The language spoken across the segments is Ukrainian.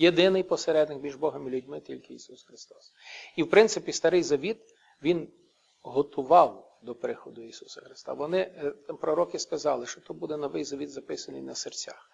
Єдиний посередник між Богом і людьми тільки Ісус Христос. І в принципі Старий Завіт Він готував до приходу Ісуса Христа. Вони, е, пророки сказали, що то буде новий завіт записаний на серцях.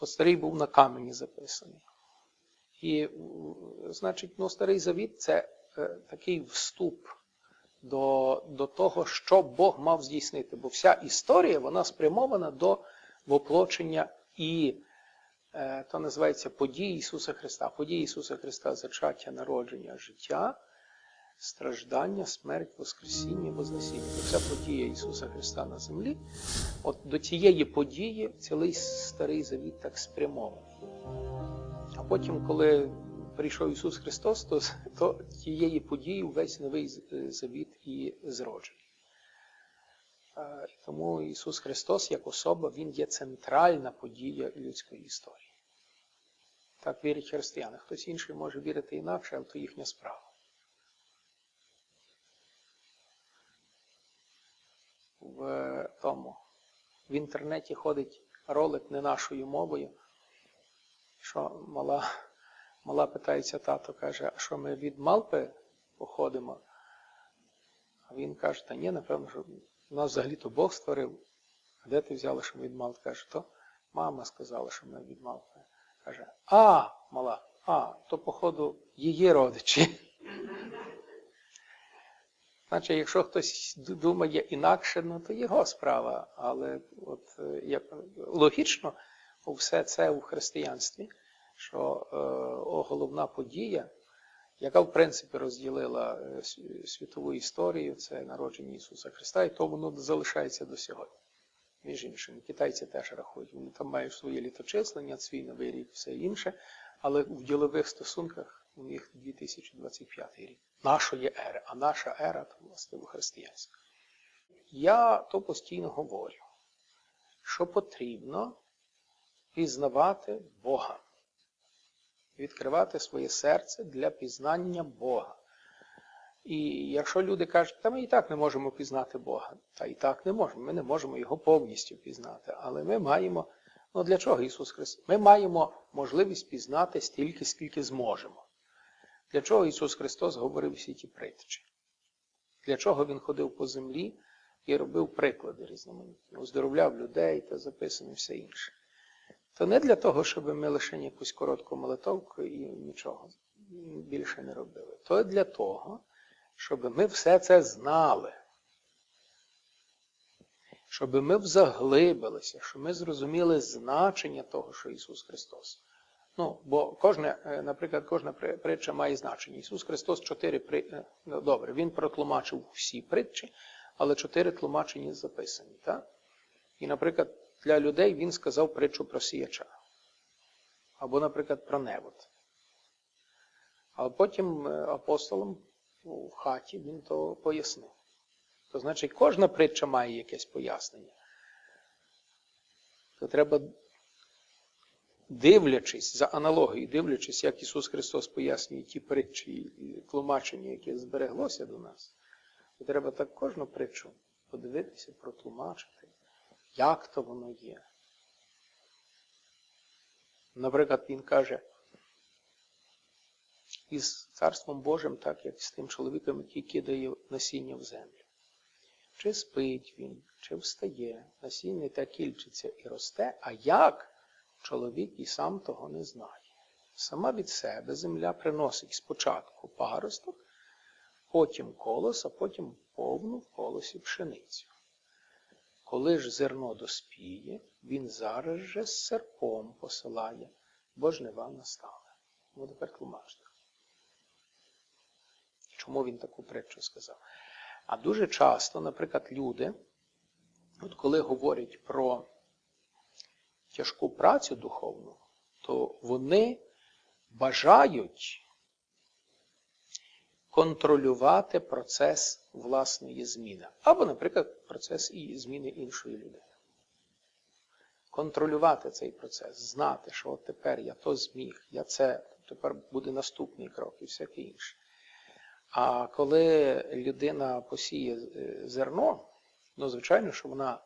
От старий був на камені записаний. І, значить, ну, старий завіт це е, такий вступ до, до того, що Бог мав здійснити. Бо вся історія вона спрямована до воплочення і е, то називається події Ісуса Христа. Події Ісуса Христа зачаття, народження, життя, страждання, смерть, Воскресіння, Вознесіння. Це вся подія Ісуса Христа на землі. От до цієї події цілий старий завіт так спрямований. А потім, коли прийшов Ісус Христос, то, то тієї події весь новий завіт і зроджений. Е, Тому Ісус Христос як особа, Він є центральна подія людської історії. Так вірять християни. Хтось інший може вірити інакше, але то їхня справа. В тому в інтернеті ходить ролик не нашою мовою, що мала, мала питається тато, каже, а що ми від Малпи походимо? А він каже, та ні, напевно, що нас взагалі-то Бог створив. А де ти взяла, що ми від Малпи? Каже, то мама сказала, що ми від Малпи. Каже, а, мала, а, то, походу, її родичі. Значить, якщо хтось думає інакше, ну то його справа. Але от е, як логічно, все це у християнстві, що е, о, головна подія, яка в принципі розділила е, світову історію, це народження Ісуса Христа, і то воно залишається до сьогодні. Між іншим, китайці теж рахують, вони там мають своє літочислення, свій новий рік, все інше, але в ділових стосунках у них 2025 рік нашої ери, а наша ера то власне християнська. Я то постійно говорю, що потрібно пізнавати Бога, відкривати своє серце для пізнання Бога. І якщо люди кажуть, та ми і так не можемо пізнати Бога, та і так не можемо, ми не можемо його повністю пізнати, але ми маємо, ну для чого Ісус Христос? Ми маємо можливість пізнати стільки, скільки зможемо. Для чого Ісус Христос говорив всі ті притчі? Для чого Він ходив по землі і робив приклади різноманітні, оздоровляв людей та записано все інше. То не для того, щоб ми лише якусь коротку молитовку і нічого більше не робили. То для того, щоб ми все це знали. Щоб ми взаглибилися, щоб ми зрозуміли значення того, що Ісус Христос. Ну, бо кожне, е, наприклад, кожна притча має значення. Ісус Христос чотири при... е, ну, добре, Він протлумачив всі притчі, але чотири тлумачення записані. Так? І, наприклад, для людей він сказав притчу про сіяча. Або, наприклад, про невод. А потім е, апостолам у хаті він то пояснив. То значить, кожна притча має якесь пояснення. То треба дивлячись за аналогією, дивлячись, як Ісус Христос пояснює ті притчі і тлумачення, яке збереглося до нас, то треба так кожну притчу подивитися, протлумачити, як то воно є. Наприклад, він каже, із Царством Божим, так як з тим чоловіком, який кидає насіння в землю. Чи спить він, чи встає, насіння та кільчиться і росте, а як чоловік і сам того не знає. Сама від себе земля приносить спочатку паросток, потім колос, а потім повну в колосі пшеницю. Коли ж зерно доспіє, він зараз же з серпом посилає, бо жнива настали. Ну, тепер тлумачте. Чому він таку притчу сказав? А дуже часто, наприклад, люди, от коли говорять про тяжку працю духовну, то вони бажають контролювати процес власної зміни. Або, наприклад, процес і зміни іншої людини. Контролювати цей процес, знати, що от тепер я то зміг, я це, тепер буде наступний крок і всяке інше. А коли людина посіє е, зерно, ну, звичайно, що вона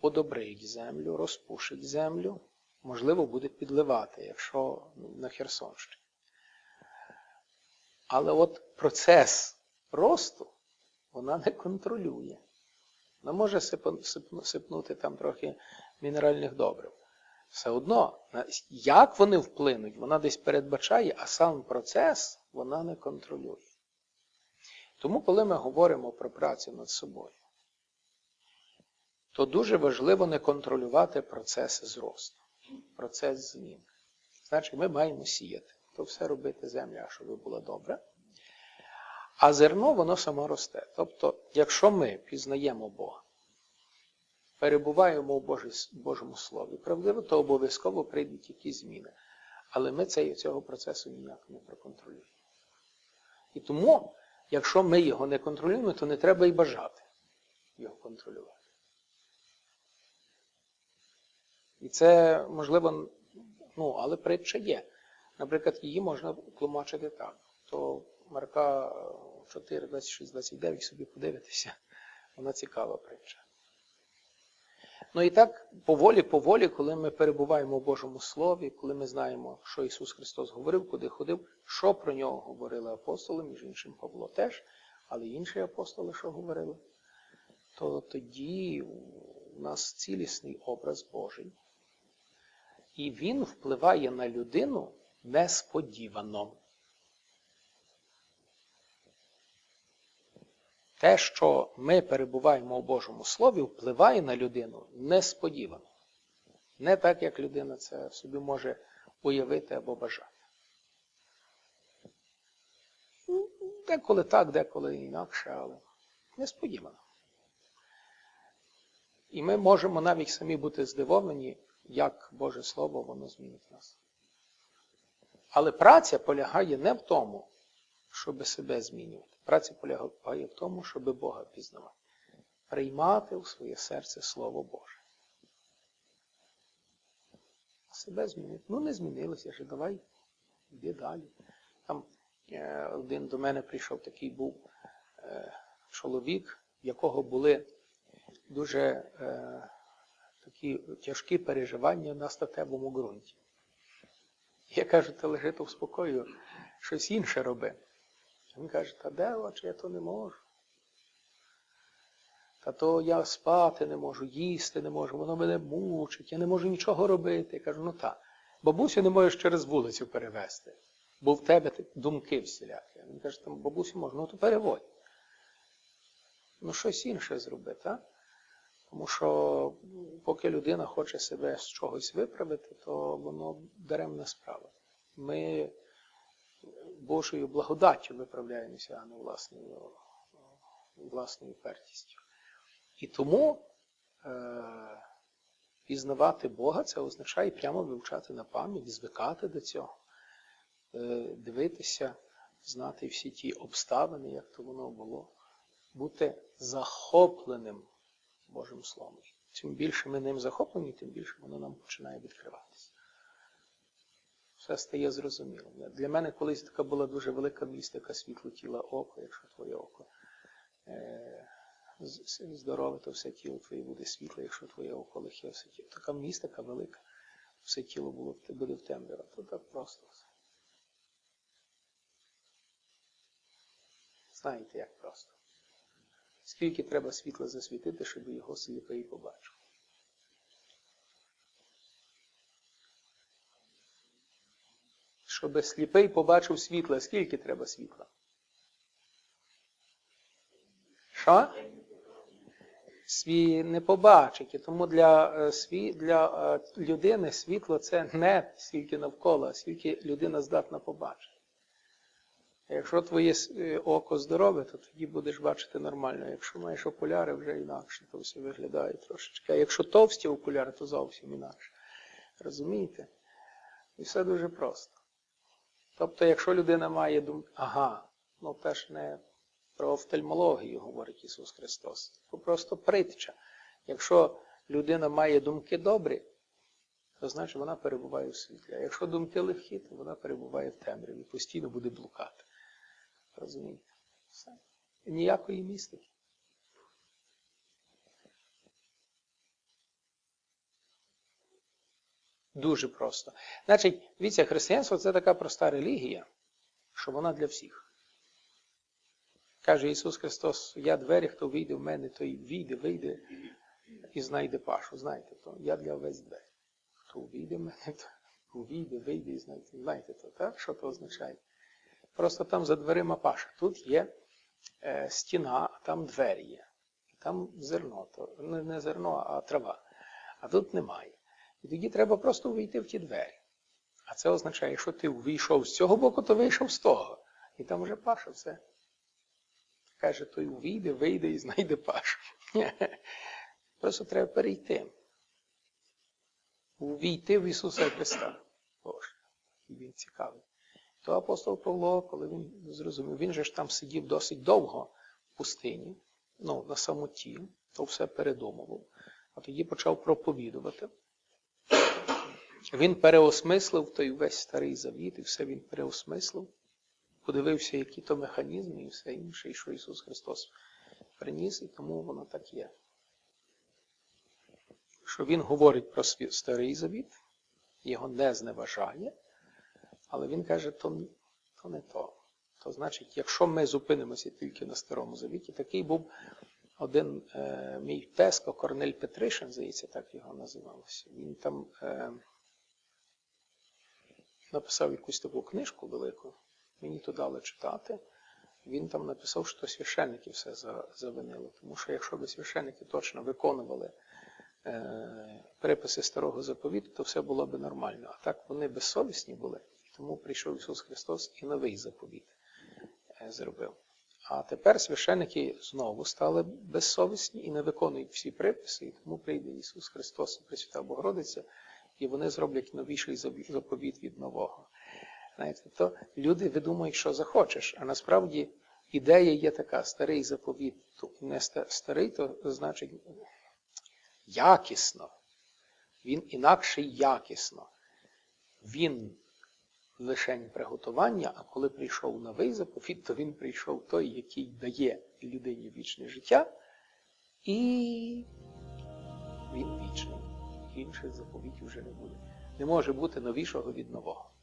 одобрить землю, розпушить землю, можливо, буде підливати, якщо на Херсонщині. Але от процес росту вона не контролює. Вона може сипнути там трохи мінеральних добрив. Все одно, як вони вплинуть, вона десь передбачає, а сам процес вона не контролює. Тому, коли ми говоримо про працю над собою, то дуже важливо не контролювати процеси зросту, процес змін. Значить, ми маємо сіяти, то все робити земля, щоб була добра. А зерно, воно само росте. Тобто, якщо ми пізнаємо Бога, перебуваємо у Божому Слові, правдиво, то обов'язково прийдуть якісь зміни. Але ми цього процесу ніяк не проконтролюємо. І тому, якщо ми його не контролюємо, то не треба і бажати його контролювати. І це, можливо, ну, але притча є. Наприклад, її можна тлумачити так. То Марка 4, 26, 29 собі подивитися. Вона цікава притча. Ну і так, поволі-поволі, коли ми перебуваємо в Божому Слові, коли ми знаємо, що Ісус Христос говорив, куди ходив, що про нього говорили апостоли, між іншим Павло теж, але інші апостоли, що говорили, то тоді у нас цілісний образ Божий. І він впливає на людину несподівано. Те, що ми перебуваємо у Божому Слові, впливає на людину несподівано. Не так, як людина це собі може уявити або бажати. Деколи так, деколи інакше, але несподівано. І ми можемо навіть самі бути здивовані, як Боже Слово воно змінить нас. Але праця полягає не в тому, щоб себе змінювати. Праця полягає в тому, щоб Бога пізнавати. Приймати у своє серце Слово Боже. Себе змінити. Ну, не змінилося вже, давай, йди далі. Там е, один до мене прийшов такий був е, чоловік, якого були дуже е, такі тяжкі переживання на статевому ґрунті. Я кажу, ти лежи то в спокою, щось інше роби. Він каже, та де очі, я то не можу. Та то я спати не можу, їсти не можу, воно мене мучить, я не можу нічого робити. Я кажу, ну так. Бабусю не можеш через вулицю перевезти, бо в тебе думки всілякі. Він каже, там бабусю можна, ну то переводь. Ну щось інше зроби, так? Тому що поки людина хоче себе з чогось виправити, то воно даремна справа. Ми Божою благодаттю виправляємося, а не власною власною пертістю. І тому е, пізнавати Бога це означає прямо вивчати на пам'ять, звикати до цього, е, дивитися, знати всі ті обставини, як то воно було, бути захопленим Божим Словом. Чим більше ми ним захоплені, тим більше воно нам починає відкриватися все стає зрозумілим. Для мене колись така була дуже велика містика світло тіла око, якщо твоє око е, здорове, то все тіло твоє буде світле, якщо твоє око лихе, все тіло. Така містика велика, все тіло було, буде в темрява. То так просто все. Знаєте, як просто. Скільки треба світла засвітити, щоб його сліпий побачив. щоб сліпий побачив світло. Скільки треба світла? Що? Свій не побачить. І тому для е, сві, для е, людини світло це не скільки навколо, а скільки людина здатна побачити. Якщо твоє е, око здорове, то тоді будеш бачити нормально. Якщо маєш окуляри, вже інакше, то все виглядає трошечки. А якщо товсті окуляри, то зовсім інакше. Розумієте? І все дуже просто. Тобто, якщо людина має думку, ага, ну теж не про офтальмологію говорить Ісус Христос, то просто притча. Якщо людина має думки добрі, то значить вона перебуває у світлі. А якщо думки легкі, то вона перебуває в темряві, постійно буде блукати. Розумієте? Все. Ніякої містики. Дуже просто. Значить, дивіться, християнство це така проста релігія, що вона для всіх. Каже Ісус Христос, я двері, хто вийде в мене, той війде, вийде і знайде пашу. Знаєте, то я для весь двері. Хто увійде в мене, то увійде, вийде і знайде. Знаєте то, так? Що то означає? Просто там за дверима паша. Тут є е, стіна, а там двері є. Там зерно, то не, не зерно, а трава. А тут немає. І тоді треба просто увійти в ті двері. А це означає, що ти увійшов з цього боку, то вийшов з того. І там вже паша все. Каже, той увійде, вийде і знайде пашу. Просто треба перейти. Увійти в Ісуса Христа. Боже, він цікавий. То апостол Павло, коли він зрозумів, він же ж там сидів досить довго в пустині, ну, на самоті, то все передумував. А тоді почав проповідувати. Він переосмислив той весь старий завіт, і все він переосмислив. Подивився, які то механізми і все інше, і що Ісус Христос приніс, і тому воно так є. Що Він говорить про старий завіт, його не зневажає, але він каже, то, то не то. То значить, якщо ми зупинимося тільки на старому завіті, такий був один е, мій тезко, Корнель Петришин, здається, так його називалося. Він там е, написав якусь таку книжку велику, мені то дали читати. Він там написав, що священники все за- завинили. Тому що якщо б священники точно виконували е, приписи старого заповіту, то все було б нормально. А так вони безсовісні були, тому прийшов Ісус Христос і новий заповіт е, зробив. А тепер священики знову стали безсовісні і не виконують всі приписи, і тому прийде Ісус Христос і Пресвята Богородиця, і вони зроблять новіший заповіт від нового. Знаєте, то люди видумують, що захочеш, а насправді ідея є така: старий заповіт, не старий, то значить якісно. Він інакший якісно. Він лишень приготування, а коли прийшов новий заповіт, то він прийшов той, який дає людині вічне життя, і він вічний. Інших заповітів вже не буде. Не може бути новішого від нового.